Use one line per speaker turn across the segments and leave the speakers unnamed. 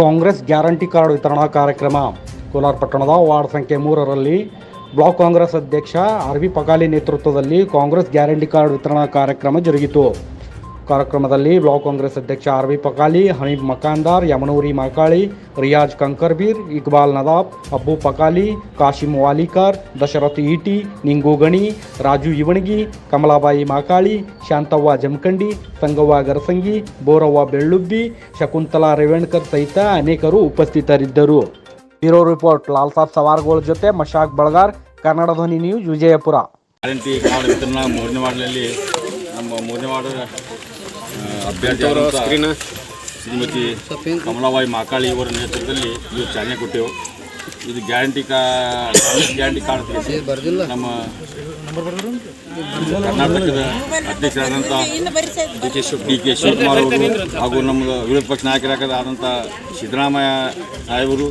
Congress guarantee card ವಿತರಣಾ ಕಾರ್ಯಕ್ರಮ. ಕೋಲಾರ ಪಟ್ಟಣದ ವಾರ್ಡ್ ಸಂಖ್ಯೆ ಮೂರರಲ್ಲಿ ಬ್ಲಾಕ್ ಕಾಂಗ್ರೆಸ್ ಅಧ್ಯಕ್ಷ ಆರ್ವಿ ಪಗಾಲಿ ನೇತೃತ್ವದಲ್ಲಿ ಕಾಂಗ್ರೆಸ್ ಗ್ಯಾರಂಟಿ ಕಾರ್ಡ್ ವಿತರಣಾ ಕಾರ್ಯಕ್ರಮ ಜರುಗಿತು. ಕಾರ್ಯಕ್ರಮದಲ್ಲಿ ಬ್ಲಾಕ್ ಕಾಂಗ್ರೆಸ್ ಅಧ್ಯಕ್ಷ ಆರ್ ವಿ ಪಕಾಲಿ ಹನೀಫ್ ಮಕಾಂದಾರ್, ಯಮನೂರಿ ಮಕಾಳಿ ರಿಯಾಜ್ ಕಂಕರ್ಬೀರ್, ಇಕ್ಬಾಲ್ ನದಾಬ್, ಅಬ್ಬು ಪಕಾಲಿ ಕಾಶಿಂ ವಾಲಿಕಾರ್, ದಶರಥ್ ಈಟಿ, ನಿಂಗು ಗಣಿ, ರಾಜು ಇವಣಗಿ ಕಮಲಾಬಾಯಿ ಮಾಕಾಳಿ ಶಾಂತವ್ವ ಜಮಖಂಡಿ ಸಂಗವ್ವ ಗರಸಂಗಿ, ಬೋರವ್ವ ಬೆಳ್ಳುಬ್ಬಿ, ಶಕುಂತಲಾ ರೇವಣ್ಕರ್ ಸಹಿತ ಅನೇಕರು ಉಪಸ್ಥಿತರಿದ್ದರು. ಬ್ಯೂರೋ ರಿಪೋರ್ಟ್, ಲಾಲ್ ಸಾಬ್ ಸವಾರ್ಗೋಳ ಜೊತೆ ಮಶಾಕ್ ಬಳಗಾರ್, ಕನ್ನಡ ಧ್ವನಿ ನ್ಯೂಸ್ ವಿಜಯಪುರ.
ಮೂರನೇ ವಾರ್ಡ್ನಲ್ಲಿ ನಮ್ಮ ಮೂರನೇ ವಾರ್ಡ್ ಅಭ್ಯರ್ಥಿಯಾದಂಥ ಶ್ರೀಮತಿ ಕಮಲಾಬಾಯಿ ಮಾಕಾಳಿ ಅವರ ನೇತೃತ್ವದಲ್ಲಿ ಇದು ಚಾಲನೆ ಕೊಟ್ಟೆವು. ಇದು ಗ್ಯಾರಂಟಿ ಕಾ ಗ್ಯಾರಂಟಿ ಕಾರ್ಡ್ ನಮ್ಮ ಕರ್ನಾಟಕದ ಅಧ್ಯಕ್ಷರಾದಂಥ D K Shiva D K Shivakumar ಅವರು ಹಾಗೂ ನಮ್ಮ ವಿರೋಧ ಪಕ್ಷ ನಾಯಕರಾದಂಥ ಸಿದ್ದರಾಮಯ್ಯ ಸಾಹೇಬರು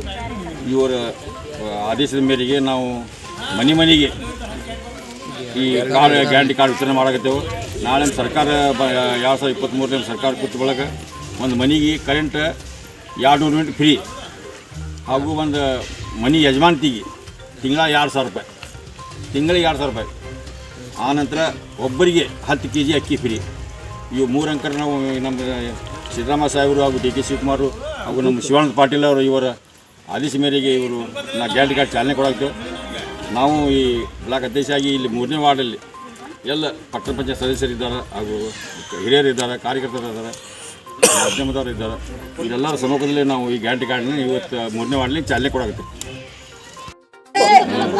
ಇವರ ಆದೇಶದ ಮೇರೆಗೆ ನಾವು ಮನೆ ಮನೆಗೆ ಈ ಕಾರ್ಡ್ ಗ್ಯಾರಂಟಿ ಕಾರ್ಡ್ ವಿತರಣೆ ಮಾಡಕತ್ತೇವೆ. ನಾಳೆ ಸರ್ಕಾರ ಬ, ಎರಡು ಸಾವಿರದ ಇಪ್ಪತ್ತ್ಮೂರನೇ ಸರ್ಕಾರ ಕೂತ ಒಂದು ಮನೆಗೆ ಕರೆಂಟ್ ಎರಡು ನೂರು ಯೂನಿಟ್ ಫ್ರೀ ಹಾಗೂ ಒಂದು ಮನೆ ಯಜಮಾನ್ತಿಗೆ ತಿಂಗಳ ಎರಡು ಸಾವಿರ ರೂಪಾಯಿ. ತಿಂಗಳಿಗೆ ಎರಡು ಸಾವಿರ ರೂಪಾಯಿ. ಆನಂತರ ಒಬ್ಬರಿಗೆ ಹತ್ತು ಕೆ ಜಿ ಅಕ್ಕಿ ಫ್ರೀ ಇವು ಮೂರು ಅಂಕರ್ ನಾವು ನಮ್ಮ ಸಿದ್ದರಾಮಯ್ಯ ಸಾಹೇಬರು ಹಾಗೂ ಡಿ ಕೆ ಶಿವಕುಮಾರ್ ಹಾಗೂ ನಮ್ಮ ಶಿವಾನಂದ ಪಾಟೀಲ್ ಅವರು ಇವರ ಆದೇಶ ಮೇರೆಗೆ ಇವರು ನಾ ಗ್ಯಾರಂಟಿ ಕಾರ್ಡ್ ಚಾಲನೆ ಕೊಡಾಕ್ತೇವೆ ನಾವು ಈ ಬ್ಲಾಕ್ ಅಧ್ಯಕ್ಷ ಆಗಿ ಇಲ್ಲಿ ಮೂರನೇ ವಾರ್ಡಲ್ಲಿ ಎಲ್ಲ ಪಟ್ಟಣ ಪಂಚಾಯತ್ ಸದಸ್ಯರಿದ್ದಾರೆ ಹಾಗೂ ಹಿರಿಯರು ಇದ್ದಾರೆ ಕಾರ್ಯಕರ್ತರು ಇದ್ದಾರೆ ಮಾಧ್ಯಮದವರು ಇದ್ದಾರೆ. ಇವರೆಲ್ಲರ ಸಮ್ಮುಖದಲ್ಲಿ ನಾವು ಈ ಗ್ಯಾರಂಟಿ ಕಾರ್ಡ್ನ ಇವತ್ತು ಮೂರನೇ ವಾರ್ಡ್ಲಿ ಚಾಲನೆ ಕೊಡಾಗುತ್ತೆ.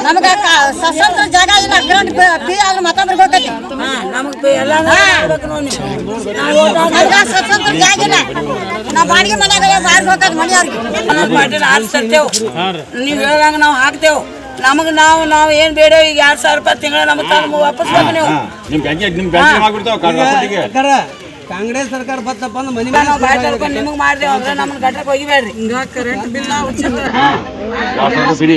ನಮಗ ಸ್ವತಂತ್ರ ಜಾಗ ಇಲ್ಲ ಗ್ರಾಂಟ್ ಪಿ ಆದ್ರೆ ಮತ್ತೊಬ್ರಿಗೆ ಗೊತ್ತೈತಿ. ಸ್ವತಂತ್ರ ಜಾಗ ಇಲ್ಲ. ನಾವು ಬಾಡಿಗೆ ಮನೆಯಾಗ ಬಾರ್ಗೆ ಹೋಗದ್ ಮನೆಯವ್ರಿಗೆ.
ನಾವು ಪಾಟೀಲ್ ಆರಿಸ್ತೇವ್ ನೀವು ಹೇಳ್ದಂಗ ನಾವು ಹಾಕ್ತೇವ್. ನಮಗ್ ನಾವು ನಾವು ಏನ್ ಬೇಡ ಈಗ ಎರಡ್ ಸಾವಿರ ರೂಪಾಯಿ ತಿಂಗಳ ನಮಗ್ ತಂದು ವಾಪಸ್ ಬೇಕು ನೀವು
ಹಾಂ. ನಿಮ್ಮ ಬ್ಯಾಂಕಿಗೆ ನಿಮ್ಮ ಬ್ಯಾಂಕಿಗೆ ಮಾಡ್ಬಿಡ್ತಾವೆ ಕಾರ್ಡ್ ರಾಷ್ಟ್ರಪತಿಗೆ
ಸರ್ಕಾರ ಕಾಂಗ್ರೆಸ್ ಸರ್ಕಾರ ಬತ್ತಪ್ಪ ಅಂದ್ರೆ ಮನಿ
ನಾವು ಬಾಯ್ ತಡ್ಕೊಂಡು ನಿಮಗೆ ಮಾಡ್ದೇವ್ ಅಂದ್ರೆ ನಮ್ಮನ್ನ ಗಟ್ಟಕ್ಕೆ ಹೋಗಿಬೇಡ್ರಿ ಹಿಂಗ ಕರೆಂಟ್ ಬಿಲ್
ಫ್ರೀ